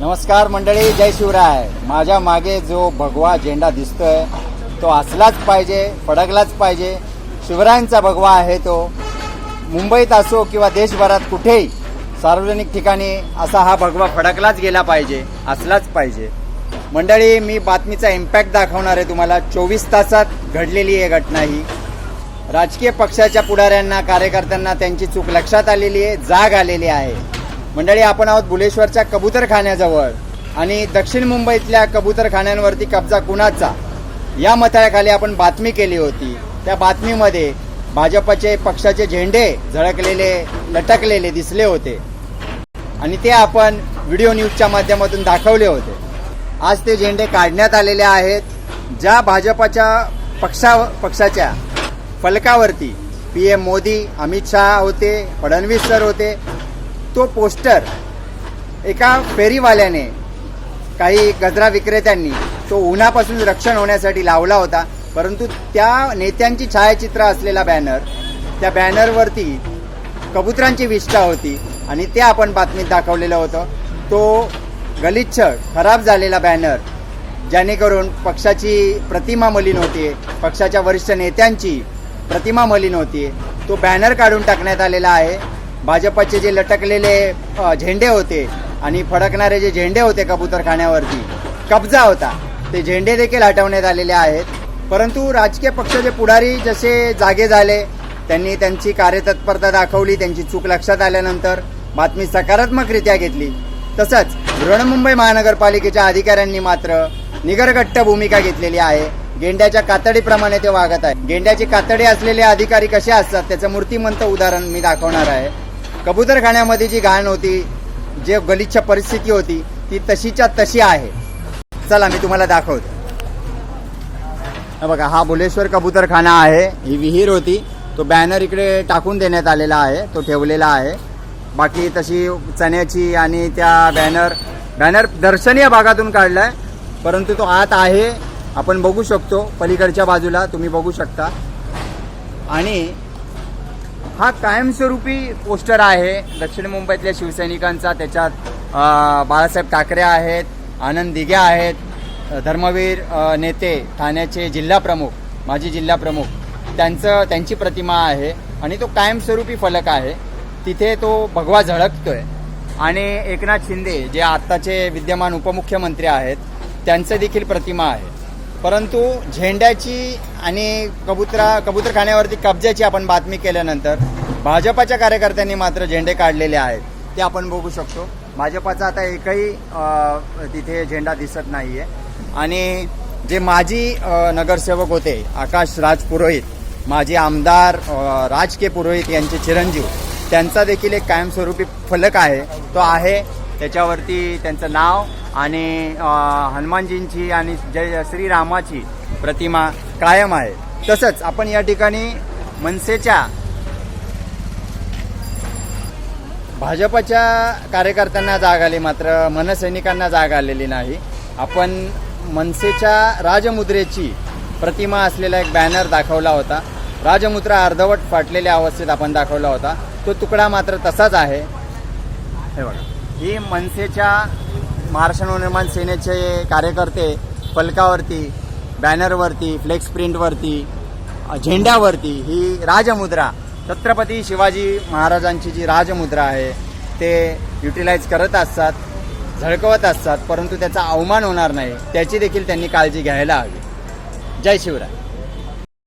नमस्कार मंडळी जय शिवराय. माझ्या मागे जो भगवा झेंडा दिसतोय तो असलाच पाहिजे फडकलाच पाहिजे. शिवरायांचा भगवा आहे तो. मुंबईत असो किंवा देशभरात कुठेही सार्वजनिक ठिकाणी असा हा भगवा फडकलाच गेला पाहिजे असलाच पाहिजे. मंडळी मी बातमीचा इम्पॅक्ट दाखवणार आहे तुम्हाला. चोवीस तासात घडलेली आहे घटना ही. राजकीय पक्षाच्या पुढाऱ्यांना कार्यकर्त्यांना त्यांची चूक लक्षात आलेली आहे जाग आलेली आहे. मंडळी आपण आहोत बुलेश्वरच्या कबूतरखान्याजवळ आणि दक्षिण मुंबईतल्या कबूतरखान्यांवरती कब्जा कुणाचा? या मथळ्याखाली आपण बातमी केली होती. त्या बातमीमध्ये भाजपचे पक्षाचे झेंडे झळकलेले लटकलेले दिसले होते. आणि ते आपण व्हिडिओ न्यूजच्या माध्यमातून दाखवले होते. आज ते झेंडे काढण्यात आलेले आहेत. ज्या भाजपच्या पक्षा पक्षाच्या फलकावरती पी एम मोदी अमित शहा होते फडणवीस सर होते तो पोस्टर एका फेरीवाल्याने काही गजरा विक्रेत्यांनी तो उन्हापासून रक्षण होण्यासाठी लावला होता. परंतु त्या नेत्यांची छायाचित्र असलेला बॅनर त्या बॅनरवरती कबुतरांची विष्ठा होती आणि ते आपण बातमीत दाखवलेलं होतं. तो गलिच्छ खराब झालेला बॅनर जेणेकरून पक्षाची प्रतिमा मलिन होते पक्षाच्या वरिष्ठ नेत्यांची प्रतिमा मलिन होती तो बॅनर काढून टाकण्यात आलेला आहे. भाजपचे जे लटकलेले झेंडे होते आणि फडकणारे जे झेंडे होते कबूतरखान्यावरती कब्जा होता ते झेंडे देखील हटवण्यात आलेले आहेत. परंतु राजकीय पक्षाचे पुढारी जसे जागे झाले त्यांनी त्यांची कार्यतत्परता दाखवली त्यांची चूक लक्षात आल्यानंतर बातमी सकारात्मकरित्या घेतली. तसंच बृहन्मुंबई महानगरपालिकेच्या अधिकाऱ्यांनी मात्र निगरगट्ट भूमिका घेतलेली आहे. गेंड्याच्या कातडीप्रमाणे ते वागत आहे गेंड्याची कातडी असलेले अधिकारी कसे असतात त्याचं मूर्तिमंत उदाहरण मी दाखवणार आहे. कबूतरखान्यामध्ये जी घाण होती जे गलिच्छ परिस्थिती होती ती तशीच्या तशी आहे. चला मी तुम्हाला दाखवतो. बघा हा भुलेश्वर कबूतरखाना आहे. ही विहीर होती. तो बॅनर इकडे टाकून देण्यात आलेला आहे. तो ठेवलेला आहे. बाकी तशी चण्याची आणि त्या बॅनर बॅनर दर्शनीय भागातून काढलाय. परंतु तो आत आहे. आपण बघू शकतो. पलीकडच्या बाजूला तुम्ही बघू शकता. आणि हा कायमस्वरूपी पोस्टर आहे. दक्षिण मुंबईतल्या शिवसैनिकांचा त्याच्यात बाळासाहेब ठाकरे आहेत आनंद दिघे आहेत धर्मवीर नेते ठाण्याचे जिल्हा प्रमुख माजी जिल्हा प्रमुख त्यांचं त्यांची प्रतिमा आहे आणि तो कायमस्वरूपी फलक आहे. तिथे तो भगवा झळकतोय. आणि एकनाथ शिंदे जे आत्ताचे विद्यमान उपमुख्यमंत्री आहेत त्यांचं देखील प्रतिमा आहे. परंतु झेंड्याची आणि कबुतरा कबूतरखान्यावरती कब्जाची आपण बातमी केल्यानंतर भाजपाच्या कार्यकर्त्यांनी मात्र झेंडे काढलेले आहेत ते आपण बघू शकतो. भाजपाचा आता एकही तिथे झेंडा दिसत नाहीये. आणि जे माजी नगरसेवक होते आकाश राज पुरोहित माजी आमदार राज के पुरोहित यांचे चिरंजीव त्यांचा देखील एक कायमस्वरूपी फलक आहे तो आहे त्याच्यावरती त्यांचं नाव आणि हनुमानजींची आणि जय श्रीरामाची प्रतिमा कायम आहे. तसंच आपण या ठिकाणी मनसेच्या भाजपच्या कार्यकर्त्यांना जाग आली मात्र मनसैनिकांना जाग आलेली नाही. आपण मनसेच्या राजमुद्रेची प्रतिमा असलेला एक बॅनर दाखवला होता. राजमुद्रा अर्धवट फाटलेल्या अवस्थेत आपण दाखवला होता. तो तुकडा मात्र तसाच आहे. हे बघा. ही मनसेच्या महाराष्ट्र नवनिर्माण सेनेचे कार्यकर्ते फलकावरती बॅनरवरती फ्लेक्स प्रिंटवरती झेंड्यावरती ही राजमुद्रा छत्रपती शिवाजी महाराजांची जी राजमुद्रा आहे ते युटिलाइज करत असतात झळकवत असतात परंतु त्याचा अवमान होणार नाही त्याची देखील त्यांनी काळजी घ्यायला हवी. जय शिवराय.